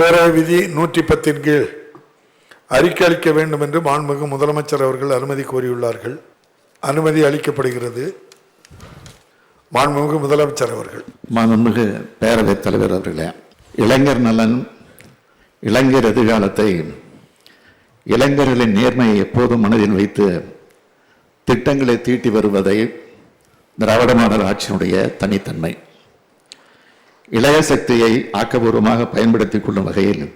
பேரவை விதி நூற்றி பத்தின் கீழ் அறிக்கை அளிக்க வேண்டும் என்று மாண்புமிகு முதலமைச்சர் அவர்கள் அனுமதி கோரியுள்ளார்கள். அனுமதி அளிக்கப்படுகிறது. மாண்புமிகு முதலமைச்சர் அவர்கள். மாண்புமிகு பேரவைத் தலைவர் அவர்களே இளைஞர் நலன் இளைஞர் எதிர்காலத்தை இளைஞர்களின் நேர்மையை எப்போதும் மனதில் வைத்து திட்டங்களை தீட்டி வருவதை திராவிட மாடல் ஆட்சியினுடைய தனித்தன்மை. இளைய சக்தியை ஆக்கபூர்வமாக பயன்படுத்திக் கொள்ளும் வகையில்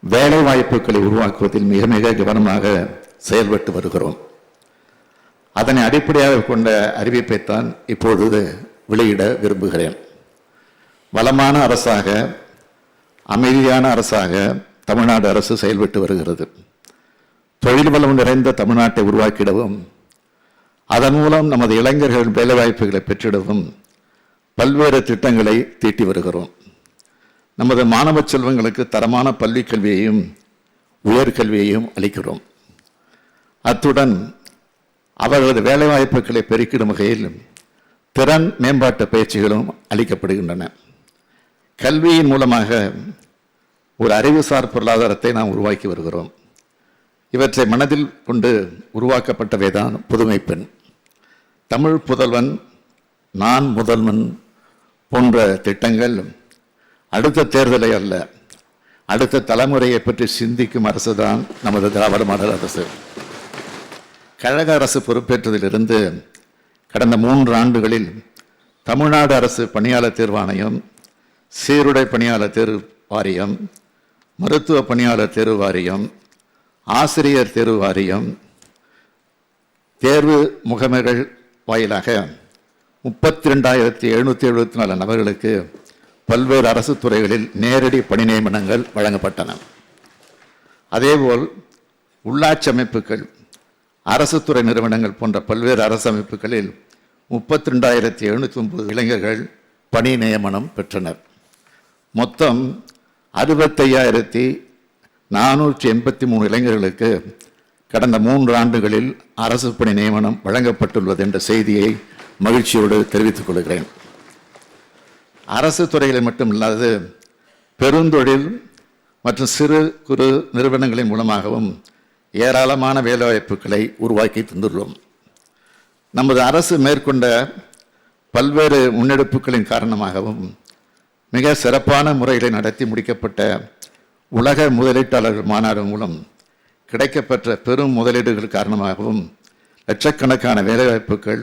வேலை வாய்ப்புகளை உருவாக்குவதில் மிக மிக கவனமாக செயல்பட்டு வருகிறோம். அதனை அடிப்படையாக கொண்ட அறிவிப்பைத்தான் இப்பொழுது வெளியிட விரும்புகிறேன். வளமான அரசாக அமைதியான அரசாக தமிழ்நாடு அரசு செயல்பட்டு வருகிறது. தொழில் வளம் நிறைந்த தமிழ்நாட்டை உருவாக்கிடவும் அதன் மூலம் நமது இளைஞர்கள் வேலைவாய்ப்புகளை பெற்றிடவும் பல்வேறு திட்டங்களை தீட்டி வருகிறோம். நமது மாணவ செல்வங்களுக்கு தரமான பள்ளிக் கல்வியையும் உயர்கல்வியையும் அளிக்கிறோம். அத்துடன் அவர்களது வேலைவாய்ப்புகளை பெருக்கிடும் வகையில் திறன் மேம்பாட்டு பயிற்சிகளும் அளிக்கப்படுகின்றன. கல்வியின் மூலமாக ஒரு அறிவுசார் பொருளாதாரத்தை நாம் உருவாக்கி வருகிறோம். இவற்றை மனதில் கொண்டு உருவாக்கப்பட்டவை தான் புதுமை பெண் தமிழ் புதல்வன் நான் முதல்வன் போன்ற திட்டங்கள் அடுத்த தேர்தலை அல்ல அடுத்த தலைமுறையை பற்றி சிந்திக்கும் அரசு தான் நமது திராவிட மாடல் அரசு. கழக அரசு பொறுப்பேற்றதிலிருந்து கடந்த மூன்று ஆண்டுகளில் தமிழ்நாடு அரசு பணியாளர் தேர்வாணையம் சீருடை பணியாளர் தேர்வு வாரியம் மருத்துவ பணியாளர் தேர்வு வாரியம் ஆசிரியர் தேர்வு வாரியம் தேர்வு முகமைகள் வாயிலாக முப்பத்தி ரெண்டாயிரத்தி எழுநூற்றி எழுபத்தி நாலு நபர்களுக்கு பல்வேறு அரசு துறைகளில் நேரடி பணி நியமனங்கள் வழங்கப்பட்டன. அதேபோல் உள்ளாட்சி அமைப்புகள் அரசு துறை நிறுவனங்கள் போன்ற பல்வேறு அரசு அமைப்புகளில் முப்பத்தி ரெண்டாயிரத்தி எழுநூற்றி ஒன்பது இளைஞர்கள் பணி நியமனம் பெற்றனர். மொத்தம் அறுபத்தையாயிரத்தி நானூற்றி எண்பத்தி மூணு இளைஞர்களுக்கு கடந்த மூன்று ஆண்டுகளில் அரசு பணி நியமனம் வழங்கப்பட்டுள்ளது என்ற செய்தியை மகிழ்ச்சியோடு தெரிவித்துக் கொள்கிறேன். அரசு துறைகளில் மட்டுமில்லாது பெருந்தொழில் மற்றும் சிறு குறு நிறுவனங்களின் மூலமாகவும் ஏராளமான வேலைவாய்ப்புகளை உருவாக்கி தந்துள்ளோம். நமது அரசு மேற்கொண்ட பல்வேறு முன்னெடுப்புகளின் காரணமாகவும் மிக சிறப்பான முறையில் நடத்தி முடிக்கப்பட்ட உலக முதலீட்டாளர்கள் மாநாடு மூலம் கிடைக்கப்பெற்ற பெரும் முதலீடுகள் காரணமாகவும் லட்சக்கணக்கான வேலைவாய்ப்புகள்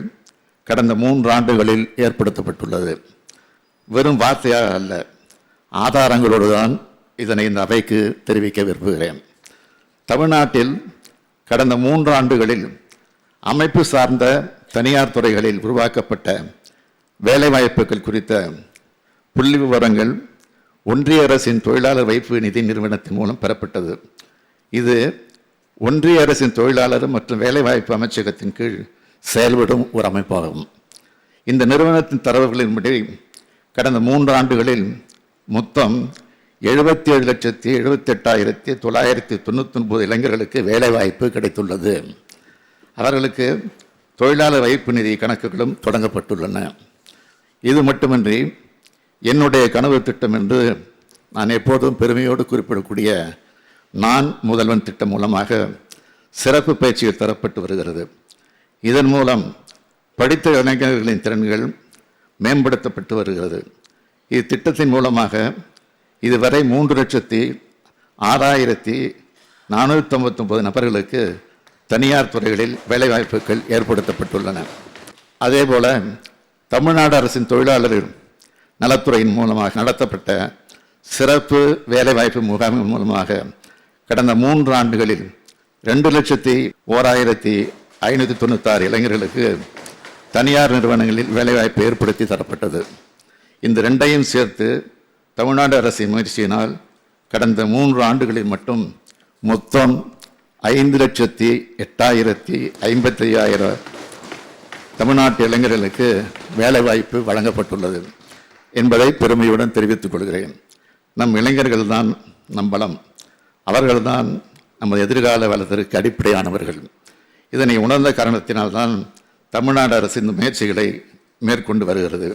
கடந்த மூன்று ஆண்டுகளில் ஏற்படுத்தப்பட்டுள்ளது. வெறும் வார்த்தையாக அல்ல ஆதாரங்களோடு தான் இதனை இந்த அவைக்கு தெரிவிக்க விரும்புகிறேன். தமிழ்நாட்டில் கடந்த மூன்று ஆண்டுகளில் அமைப்பு சார்ந்த தனியார் துறைகளில் உருவாக்கப்பட்ட வேலைவாய்ப்புகள் குறித்த புள்ளி விவரங்கள் ஒன்றிய அரசின் தொழிலாளர் வைப்பு நிதி நிறுவனத்தின் மூலம் பெறப்பட்டது. இது ஒன்றிய அரசின் தொழிலாளர் மற்றும் வேலைவாய்ப்பு அமைச்சகத்தின் கீழ் செயல்படும் ஒரு அமைப்பாகும். இந்த நிறுவனத்தின் தரவுகளின்படி கடந்த மூன்று ஆண்டுகளில் மொத்தம் எழுபத்தி ஏழு லட்சத்தி எழுபத்தெட்டாயிரத்தி தொள்ளாயிரத்தி தொண்ணூற்றி ஒன்பது இளைஞர்களுக்கு வேலைவாய்ப்பு கிடைத்துள்ளது. அவர்களுக்கு தொழிலாளர் வைப்பு நிதி கணக்குகளும் தொடங்கப்பட்டுள்ளன. இது மட்டுமின்றி என்னுடைய கனவு திட்டம் என்று நான் எப்போதும் பெருமையோடு குறிப்பிடக்கூடிய நான் முதல்வன் திட்டம் மூலமாக சிறப்பு பயிற்சிகள் தரப்பட்டு வருகிறது. இதன் மூலம் படித்த இளைஞர்களின் திறன்கள் மேம்படுத்தப்பட்டு வருகிறது. இத்திட்டத்தின் மூலமாக இதுவரை மூன்று லட்சத்தி ஆறாயிரத்தி நானூற்றம்பத்தொம்பது நபர்களுக்கு தனியார் துறைகளில் வேலைவாய்ப்புகள் ஏற்படுத்தப்பட்டுள்ளன. அதேபோல் தமிழ்நாடு அரசின் தொழிலாளர் நலத்துறையின் மூலமாக நடத்தப்பட்ட சிறப்பு வேலைவாய்ப்பு முகாமின் மூலமாக கடந்த மூன்று ஆண்டுகளில் ரெண்டு லட்சத்தி ஓராயிரத்தி ஐநூற்றி தொண்ணூத்தாறு இளைஞர்களுக்கு தனியார் நிறுவனங்களில் வேலைவாய்ப்பு ஏற்படுத்தி தரப்பட்டது. இந்த ரெண்டையும் சேர்த்து தமிழ்நாடு அரசின் முயற்சியினால் கடந்த மூன்று ஆண்டுகளில் மட்டும் மொத்தம் ஐந்து லட்சத்தி எட்டாயிரத்தி ஐம்பத்தி ஐயாயிரம் தமிழ்நாட்டு இளைஞர்களுக்கு வேலைவாய்ப்பு வழங்கப்பட்டுள்ளது என்பதை பெருமையுடன் தெரிவித்துக் கொள்கிறேன். நம் இளைஞர்கள் தான் நம் பலம். அவர்கள்தான் நமது எதிர்கால வளத்திற்கு அடிப்படையானவர்கள். இதனை உணர்ந்த காரணத்தினால்தான் தமிழ்நாடு அரசு இந்த முயற்சிகளை மேற்கொண்டு வருகிறது.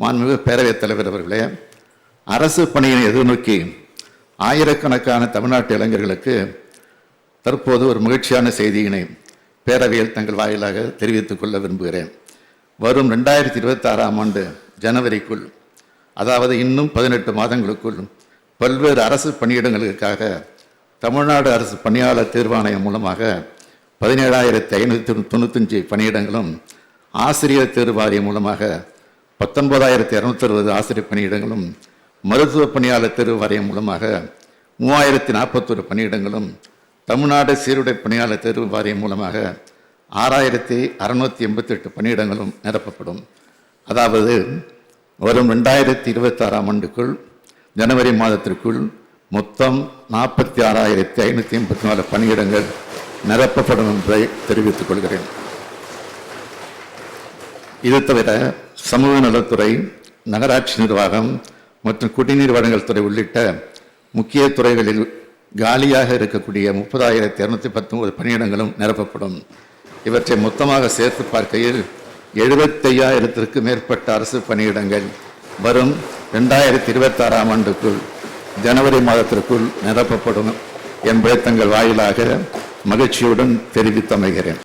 மாண்புமிகு பேரவைத் தலைவர் அவர்களே அரசு பணியை எதிர்நோக்கி ஆயிரக்கணக்கான தமிழ்நாட்டு இளைஞர்களுக்கு தற்போது ஒரு மகிழ்ச்சியான செய்தியினை பேரவையில் தங்கள் வாயிலாக தெரிவித்துக் கொள்ள விரும்புகிறேன். வரும் ரெண்டாயிரத்தி இருபத்தாறாம் ஆண்டு ஜனவரிக்குள் அதாவது இன்னும் பதினெட்டு மாதங்களுக்குள் பல்வேறு அரசு பணியிடங்களுக்காக தமிழ்நாடு அரசு பணியாளர் தேர்வாணையம் மூலமாக பதினேழாயிரத்தி ஐநூற்றி தொண்ணூத்தஞ்சு பணியிடங்களும் ஆசிரியர் தேர்வு வாரியம் மூலமாக பத்தொன்பதாயிரத்தி இரநூத்தி அறுபது ஆசிரியர் பணியிடங்களும் மருத்துவ பணியாளர் தேர்வு வாரியம் மூலமாக மூவாயிரத்தி நாற்பத்தொரு பணியிடங்களும் தமிழ்நாடு சீருடை பணியாளர் தேர்வு வாரியம் மூலமாக ஆறாயிரத்தி அறுநூத்தி எண்பத்தெட்டு பணியிடங்களும் நிரப்பப்படும். அதாவது வரும் ரெண்டாயிரத்தி இருபத்தாறாம் ஆண்டுக்குள் ஜனவரி மாதத்திற்குள் மொத்தம் நாற்பத்தி ஆறாயிரத்தி ஐநூற்றி எண்பத்தி நாலு பணியிடங்கள் நிரப்பப்படும் என்பதை தெரிவித்துக் கொள்கிறேன். இது தவிர சமூக நலத்துறை நகராட்சி நிர்வாகம் மற்றும் குடிநீர் வழங்கல் துறை உள்ளிட்ட முக்கிய துறைகளில் காலியாக இருக்கக்கூடிய முப்பதாயிரத்தி இரநூத்தி பத்தொன்பது பணியிடங்களும் நிரப்பப்படும். இவற்றை மொத்தமாக சேர்த்து பார்க்கையில் எழுபத்தையாயிரத்திற்கு மேற்பட்ட அரசு பணியிடங்கள் வரும் ரெண்டாயிரத்தி இருபத்தாறாம் ஆண்டுக்குள் ஜனவரி மாதத்திற்குள் நிரப்பப்படும் என்பதை தங்கள் வாயிலாக மகிழ்ச்சியுடன் தெரிவித்தமைகிறேன்.